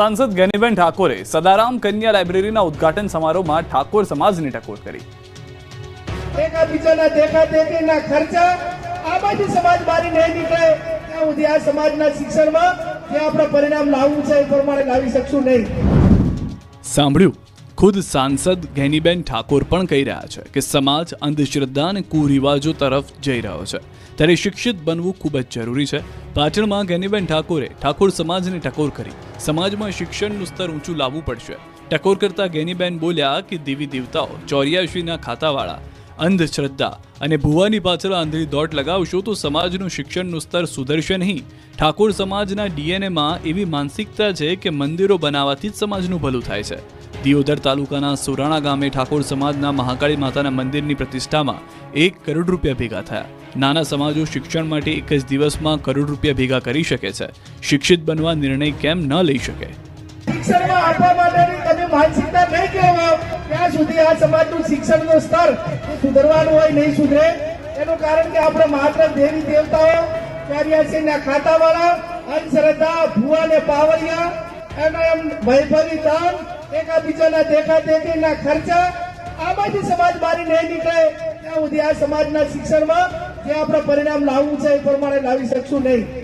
સાંસદ ગેનીબેન ઠાકોરે સદારામ કન્યા લાઇબ્રેરીના ઉદ્ઘાટન સમારોહમાં ઠાકોર સમાજની ટકોર કરી. એકાબીજાના દેખા દેખીના ખર્ચા આમાંથી સમાજ બહાર નહીં નીકળે. ત્યાં સુધી આ સમાજના શિક્ષણમાં જે આપણે પરિણામ લાવવું છે એ પ્રમાણે લાવી શકશું નહીં. સાંભળ્યું? ખુદ સાંસદ ગેનીબેન ઠાકોર પણ કહી રહ્યા છે કે સમાજ અંધશ્રદ્ધા અને કુરિવાજો તરફ જઈ રહ્યો છે. ત્યારે શિક્ષિત બનવું ખૂબ જ જરૂરી છે. પાટણમાં ગેનીબેન ઠાકોરે ઠાકોર સમાજને ટકોર કરી. સમાજમાં શિક્ષણનું સ્તર ઊંચું લાવવું પડશે. ટકોર કરતા ગેનીબેન બોલ્યા કે દેવી દેવતાઓ, ચોર્યાસીના ખાતાવાળા અંધશ્રદ્ધા અને ભુવાની પાછળ આંધળી દોટ લગાવશો તો સમાજનું શિક્ષણનું સ્તર સુધરશે નહીં. ઠાકોર સમાજના ડીએનએમાં એવી માનસિકતા છે કે મંદિરો બનાવવાથી જ સમાજનું ભલું થાય છે. દિયોદર તાલુકાના સુરાણા ગામે ઠાકોર સમાજના મહાકાળી માતાના મંદિરની પ્રતિષ્ઠામાં એક કરોડ રૂપિયા ભેગા થયા. નાના સમાજો શિક્ષણ માટે એક જ દિવસમાં કરોડ રૂપિયા ભેગા કરી શકે છે. શિક્ષિત બનવા નિર્ણય કેમ ન લઈ શકે? શિક્ષણમાં આપવા માટેની તમે માનસિકતા નહીં કહેવા ત્યાં સુધી આ સમાજનું શિક્ષણનું સ્તર સુધરવાનું હોય, નહીં સુધરે. એનું કારણ કે આપણે માત્ર દેવી દેવતાઓ, ચોર્યાસીના ખાતાવાળા, અંધશ્રદ્ધા, ભુવા ને પાવરિયા એનો એમ વૈભવી દાન, એકાબીજાના દેખા દેખીના ખર્ચા આમાંથી સમાજ મારી નહીં નીકળે. ત્યાં સુધી આ સમાજના શિક્ષણમાં જે આપણે પરિણામ લાવવું છે એ પ્રમાણે લાવી શકશું નહીં.